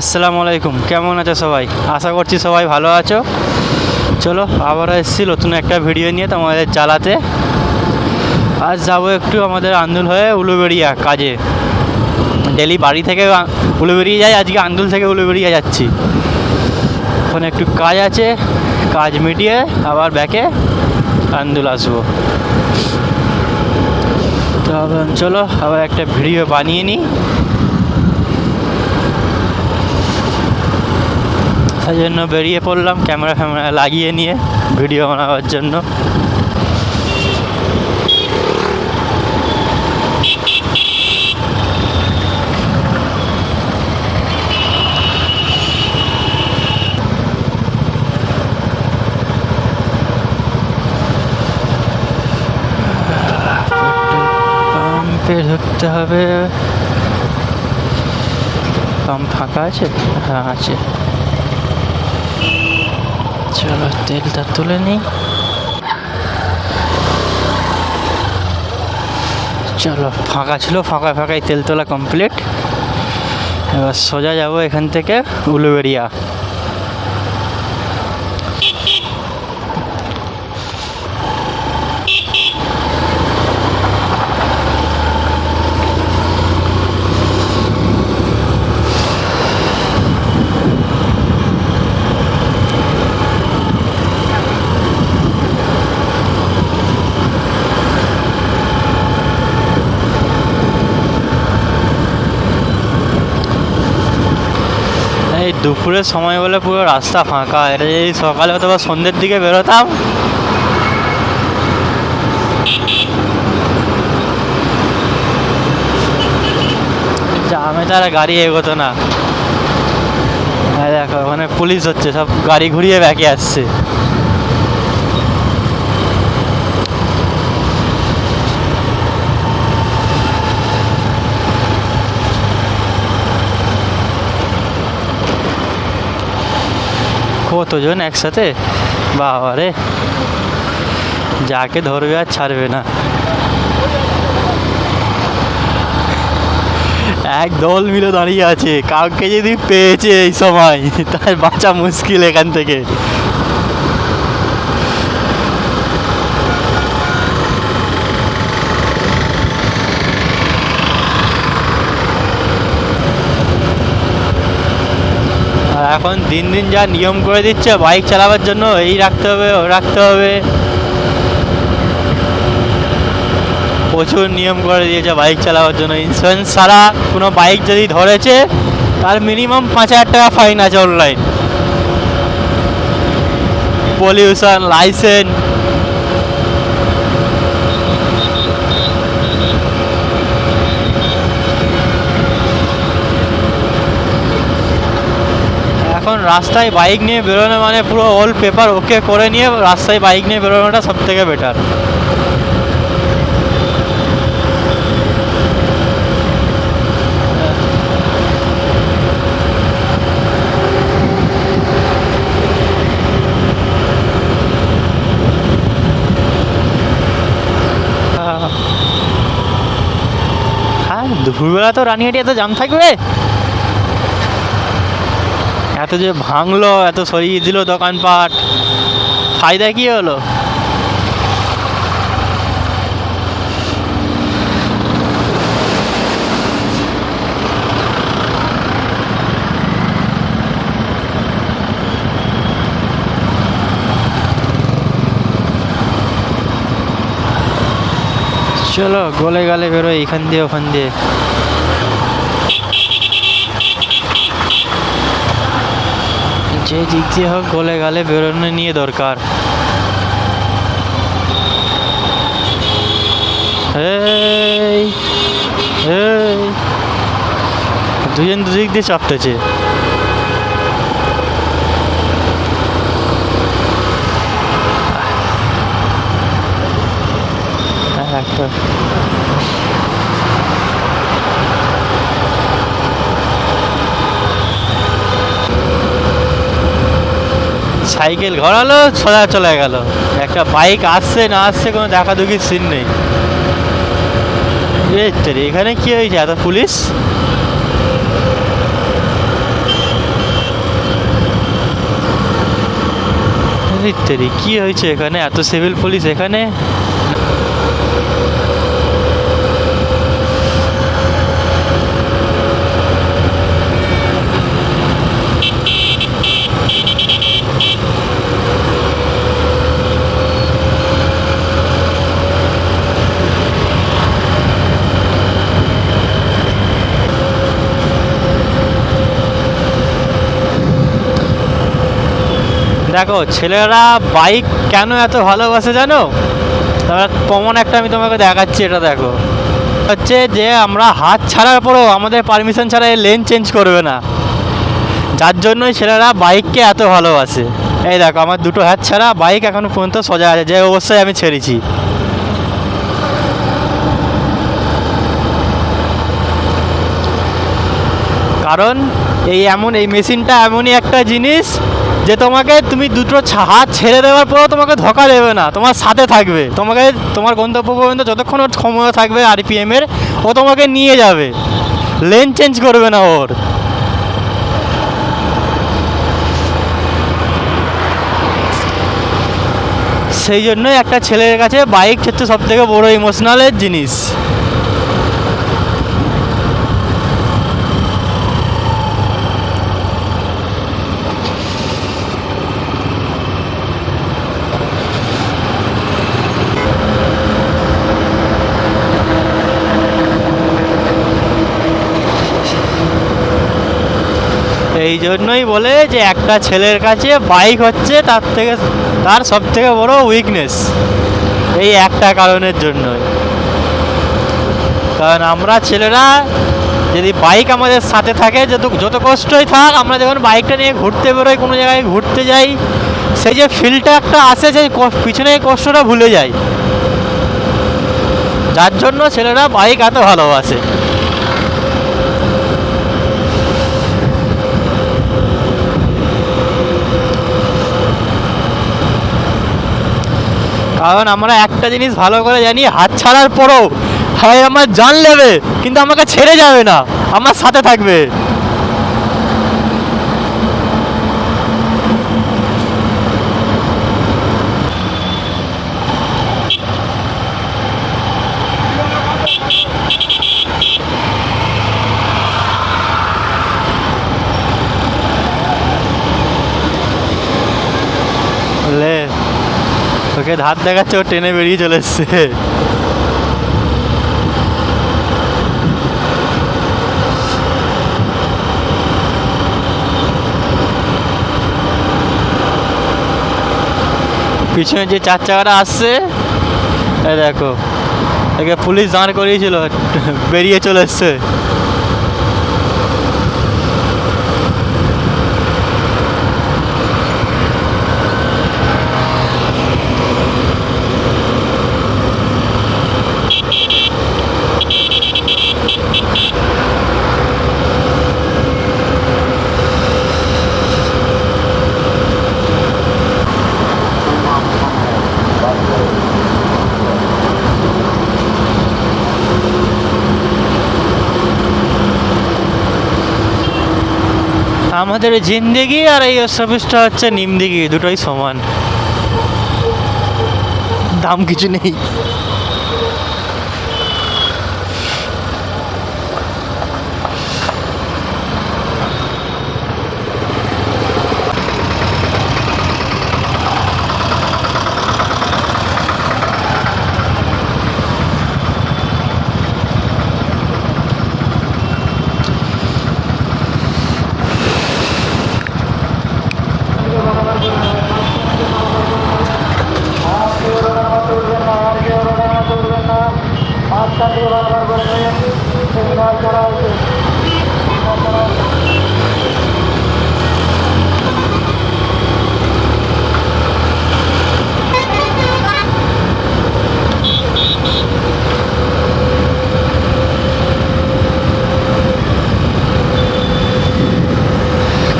আসসালামু আলাইকুম। কেমন আছো সবাই? আশা করছি সবাই ভালো আছো। চলো, আবারও এসেছি নতুন একটা ভিডিও নিয়ে তোমাদের চালাতে আজ যাব একটু আমাদের আন্দুল হয়ে উলুবেড়িয়া কাজে। ডেলি বাড়ি থেকে উলুবেড়িয়া যাই, আজকে আন্দুল থেকে উলুবেড়িয়া যাচ্ছি। ওখানে একটু কাজ আছে, কাজ মিটিয়ে আবার ব্যাকে আন্দুল আসব। তো চলো, আবার একটা ভিডিও বানিয়ে নিই। তাই জন্য বেরিয়ে পড়লাম ক্যামেরা ফ্যামেরা লাগিয়ে নিয়ে ভিডিও বানাবার জন্য। পাম্পে ঢুকতে হবে। পাম্প ফাঁকা আছে? হ্যাঁ আছে। চলো তেলটা তুলে নিই চলো ফাঁকা ছিল ফাঁকা ফাঁকাই তেল তোলা কমপ্লিট এবার সোজা যাব এখান থেকে উলুবেড়িয়া। দুপুরের সময় বলে পুরো রাস্তা ফাঁকা। এটা যদি সকালে হতো অথবা সন্ধ্যের দিকে বেরোতাম। জামে তারা গাড়ি এগোতো না। দেখো, ওখানে পুলিশ হচ্ছে, সব গাড়ি ঘুরিয়ে ব্যাকে আসছে। কতজন একসাথে? বাবা রে যাকে ধরবে আর ছাড়বে না। এক দল মিলে দাঁড়িয়ে আছে। কাউকে যদি পেয়েছে এই সময়, তার বাঁচা মুশকিল এখান থেকে। এখন দিন দিন যা নিয়ম করে দিচ্ছে, বাইক চালাবার জন্য এই রাখতে হবে, ও রাখতে হবে। প্রচুর নিয়ম করে দিয়েছে বাইক চালাবার জন্য। ইন্স্যুরেন্স ছাড়া কোনো বাইক যদি ধরেছে, তার মিনিমাম পাঁচ হাজার টাকা ফাইন আছে অনলাইন পলিউশন লাইসেন্স এখন রাস্তায় বাইক নিয়ে বেরোনো মানে পুরো অল পেপার ওকে করে নিয়ে রাস্তায় বাইক নিয়ে বেরোনোটা সব থেকে বেটার হ্যাঁ দুপুরবেলা তো রানিহাটি এত জাম থাকবে। এত যে ভাঙলো, এত সরিয়ে দিল দোকানপাট। ফায়দা কি হলো? চলো গলে গালে বেরোয় এখান দিয়ে, ওখান দিয়ে। যে দিক দিয়ে হোক গলে গালে বেরোনো নিয়ে দরকার। দুজন দুদিক দিয়ে চাপতেছে। একটা সাইকেল ঘোরালো, সোজা চলে গেল। একটা বাইক আসছে, না আসছে কোনো দেখাদুখির সিন নেই। এখানে কি হয়েছে? এত পুলিশ? কি হয়েছে এখানে? এত সিভিল পুলিশ এখানে? দেখো, ছেলেরা বাইক কেন এত ভালোবাসে জানো? তার প্রমাণ একটা আমি তোমাকে দেখাচ্ছি, এটা দেখো। হচ্ছে যে আমরা হাত ছাড়ার পরেও আমাদের পারমিশন ছাড়া এই লেন চেঞ্জ করবে না। যার জন্যই ছেলেরা বাইককে এত ভালোবাসে। এই দেখো, আমার দুটো হাত ছাড়া বাইক এখনও পর্যন্ত সোজা আছে, যে অবশ্যই আমি ছেড়েছি। কারণ এই এমন, এই মেশিনটা এমনই একটা জিনিস যে তোমাকে তুমি দুটো হাত ছেড়ে দেওয়ার পরেও তোমাকে ধোকা দেবে না, তোমার সাথে থাকবে। তোমাকে, তোমার গন্তব্য পর্যন্ত যতক্ষণ ওর ক্ষমতা থাকবে আরপিএমের ও তোমাকে নিয়ে যাবে। লেন চেঞ্জ করবে না ওর। সেই জন্যই একটা ছেলের কাছে বাইক হচ্ছে সব থেকে বড় ইমোশনালের জিনিস। এই জন্যই বলে যে একটা ছেলের কাছে বাইক হচ্ছে, তার থেকে, তার সব থেকে বড় উইকনেস এই একটা কারণের জন্যই। কারণ আমরা ছেলেরা যদি বাইক আমাদের সাথে থাকে, যত যত কষ্টই থাক, আমরা যখন বাইকটা নিয়ে ঘুরতে বেরোই, কোনো জায়গায় ঘুরতে যাই, সেই যে ফিলটা একটা আসে, সেই পিছনে কষ্টটা ভুলে যায় যার জন্য ছেলেরা বাইক এত ভালোবাসে। কারণ আমরা একটা জিনিস ভালো করে জানি, হাত ছাড়ার পরও হয় আমার জান নেবে কিন্তু আমাকে ছেড়ে যাবে না, আমার সাথে থাকবে। ধার দেখাচ্ছে, ও ট্রেনে বেরিয়ে চলে এসছে। পিছনে যে চার চাকাটা আসছে দেখো, একে পুলিশ দাঁড় করিয়েছিল, বেরিয়ে চলে এসছে। আমাদের জিন্দেগি আর এই সার্ভিসটা হচ্ছে নিমদিগি দুটোই সমান। দাম কিছু নেই।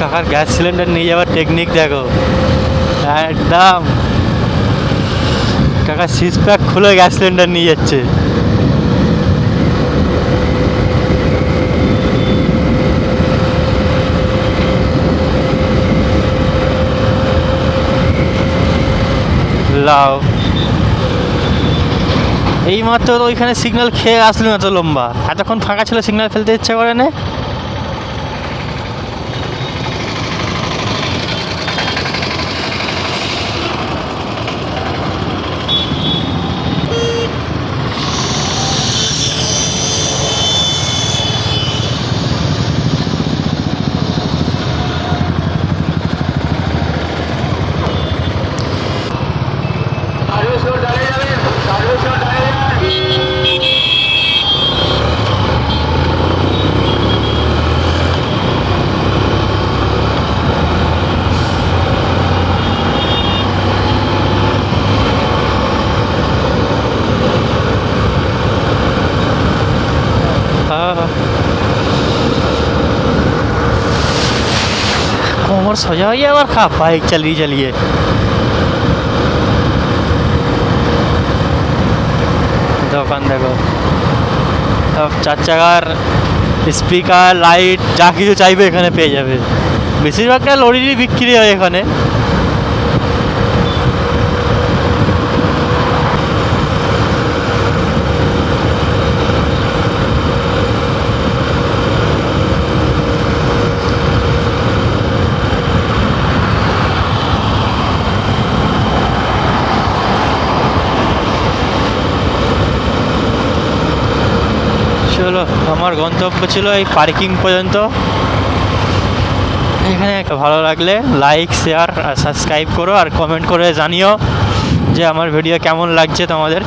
কাকার গ্যাস সিলিন্ডার নিয়ে যাওয়ার টেকনিক দেখো। একদম। কাকা সিজ প্যাক খুলে গ্যাস সিলিন্ডার নিয়ে যাচ্ছে। চালাও এইমাত্র তো ওইখানে সিগন্যাল খেয়ে আসলো এত লম্বা। এতক্ষণ ফাঁকা ছিল সিগন্যাল ফেলতে ইচ্ছে করে না? কোমর সোজা হয়ে আবার খা বাইক চালিয়ে চালিয়ে দোকান দেখো সব চার চাকার স্পিকার লাইট যা কিছু চাইবে এখানে পেয়ে যাবে বেশিরভাগটা লরিরই বিক্রি হয় এখানে চলো আমার গন্তব্য ছিল এই পার্কিং পর্যন্ত। এখানে ভালো লাগলে লাইক শেয়ার আর সাবস্ক্রাইব করো আর কমেন্ট করে জানিও যে আমার ভিডিও কেমন লাগছে তোমাদের।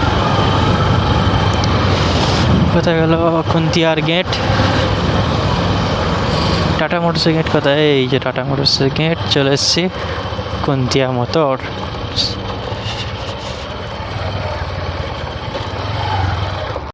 কোথায় গেল খুন্তিয়ার গেট টাটা মোটরসের গেট কোথায়? এই যে টাটা মোটরসের গেট চলে এসেছি কুন্তিয়া মোটর।